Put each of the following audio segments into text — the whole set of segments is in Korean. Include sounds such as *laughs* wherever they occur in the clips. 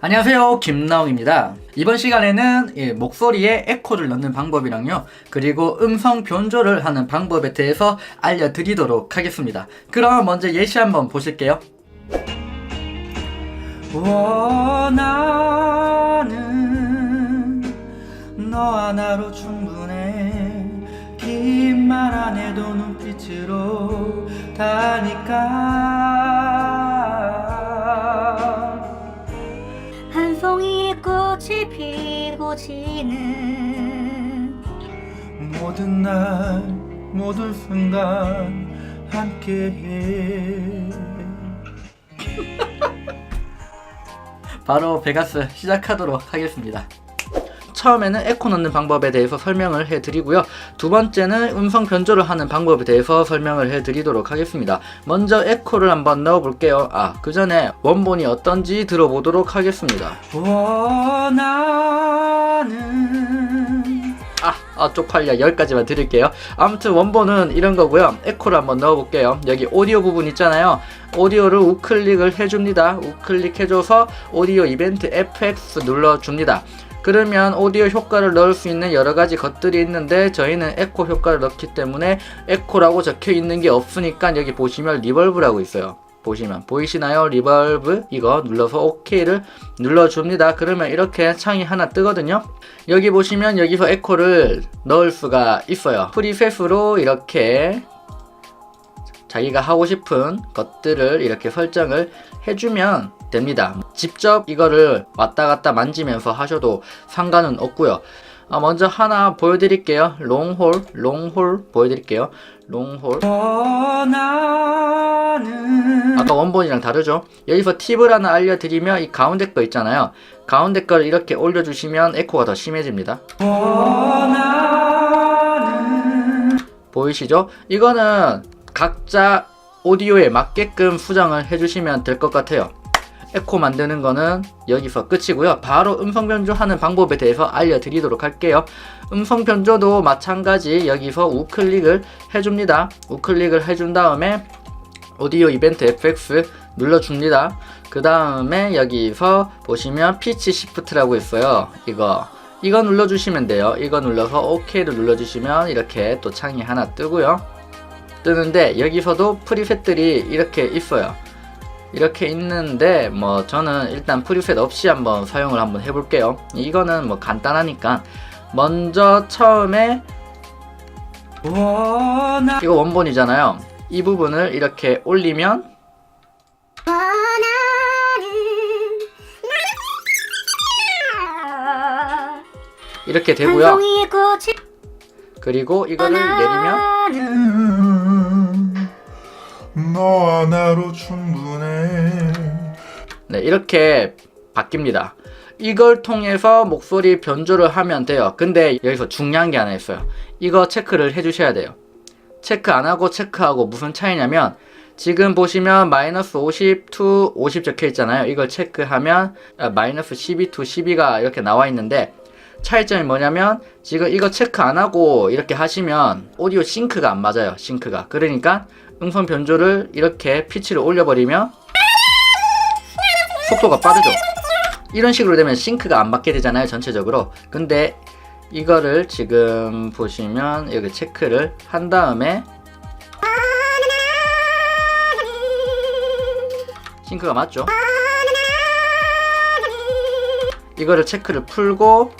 안녕하세요. 김나웅입니다. 이번 시간에는 이 목소리에 에코를 넣는 방법이랑요. 그리고 음성 변조를 하는 방법에 대해서 알려드리도록 하겠습니다. 그럼 먼저 예시 한번 보실게요. 원하는 너 하나로 충분해. 긴말 안 해도 눈빛으로 다니까 피고 지는 모든 날 모든 순간 함께해 *laughs* 바로 베가스 시작하도록 하겠습니다 처음에는 에코 넣는 방법에 대해서 설명을 해드리고요. 두 번째는 음성 변조를 하는 방법에 대해서 설명을 해드리도록 하겠습니다. 먼저 에코를 한번 넣어볼게요. 아, 그 전에 원본이 어떤지 들어보도록 하겠습니다. 원하 는 아, 아 쪽팔려 여기까지만 드릴게요. 아무튼 원본은 이런 거고요. 에코를 한번 넣어볼게요. 여기 오디오 부분 있잖아요. 오디오를 우클릭을 해줍니다. 우클릭 해줘서 오디오 이벤트 FX 눌러줍니다. 그러면 오디오 효과를 넣을 수 있는 여러 가지 것들이 있는데 저희는 에코 효과를 넣기 때문에 에코라고 적혀 있는 게 없으니까 여기 보시면 리벌브라고 있어요. 보시면 보이시나요? 리벌브 이거 눌러서 OK를 눌러줍니다. 그러면 이렇게 창이 하나 뜨거든요. 여기 보시면 여기서 에코를 넣을 수가 있어요. 프리셋으로 이렇게 자기가 하고 싶은 것들을 이렇게 설정을 해주면 됩니다. 직접 이거를 왔다 갔다 만지면서 하셔도 상관은 없고요. 아, 먼저 하나 보여드릴게요. 롱홀, 롱홀 보여드릴게요. 롱홀. 아까 원본이랑 다르죠? 여기서 팁을 하나 알려드리면 이 가운데 거 있잖아요. 가운데 거를 이렇게 올려주시면 에코가 더 심해집니다. 보이시죠? 이거는 각자 오디오에 맞게끔 수정을 해주시면 될 것 같아요. 에코 만드는 거는 여기서 끝이고요. 바로 음성 변조하는 방법에 대해서 알려드리도록 할게요. 음성 변조도 마찬가지 여기서 우클릭을 해줍니다. 우클릭을 해준 다음에 오디오 이벤트 FX 눌러줍니다. 그 다음에 여기서 보시면 피치 시프트라고 있어요. 이거 이거 눌러주시면 돼요. 이거 눌러서 OK를 눌러주시면 이렇게 또 창이 하나 뜨고요. 뜨는데 여기서도 프리셋들이 이렇게 있어요. 이렇게 있는데 뭐 저는 일단 프리셋 없이 한번 사용을 한번 해볼게요. 이거는 뭐 간단하니까 먼저 처음에 이거 원본이잖아요. 이 부분을 이렇게 올리면 이렇게 한 되고요. 그리고 이거를 내리면 너 하나로 충분해 네, 이렇게 바뀝니다. 이걸 통해서 목소리 변조를 하면 돼요. 근데 여기서 중요한 게 하나 있어요. 이거 체크를 해주셔야 돼요. 체크 안 하고 체크하고 무슨 차이냐면 지금 보시면 마이너스 50 to 50 적혀 있잖아요. 이걸 체크하면 아, 마이너스 12 to 12가 이렇게 나와 있는데 차이점이 뭐냐면 지금 이거 체크 안 하고 이렇게 하시면 오디오 싱크가 안 맞아요. 싱크가. 그러니까 음성 변조를 이렇게 피치를 올려버리면 속도가 빠르죠. 이런 식으로 되면 싱크가 안 맞게 되잖아요, 전체적으로. 근데 이거를 지금 보시면 여기 체크를 한 다음에 싱크가 맞죠? 이거를 체크를 풀고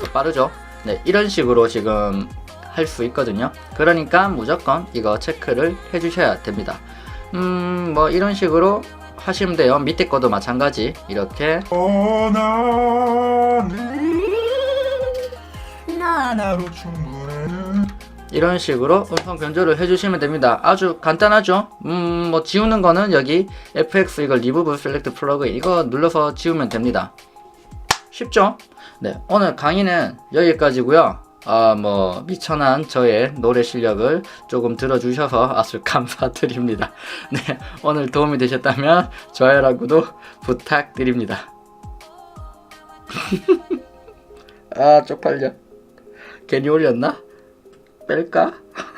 더 빠르죠? 네, 이런 식으로 지금 할 수 있거든요. 그러니까 무조건 이거 체크를 해주셔야 됩니다. 음, 뭐 이런 식으로 하시면 돼요. 밑에 거도 마찬가지. 이렇게 이런 식으로 음성 변조를 해주시면 됩니다. 아주 간단하죠? 음, 뭐 지우는 거는 여기 FX 이거 리무브 셀렉트 플러그인 이거 눌러서 지우면 됩니다. 쉽죠? 네, 오늘 강의는 여기까지고요. 아, 뭐 미천한 저의 노래 실력을 조금 들어주셔서 아주 *laughs* 감사드립니다. 네, 오늘 도움이 되셨다면 좋아요랑 구독 부탁드립니다. *laughs* 아, 쪽팔려. 괜히 올렸나? 뺄까? *laughs*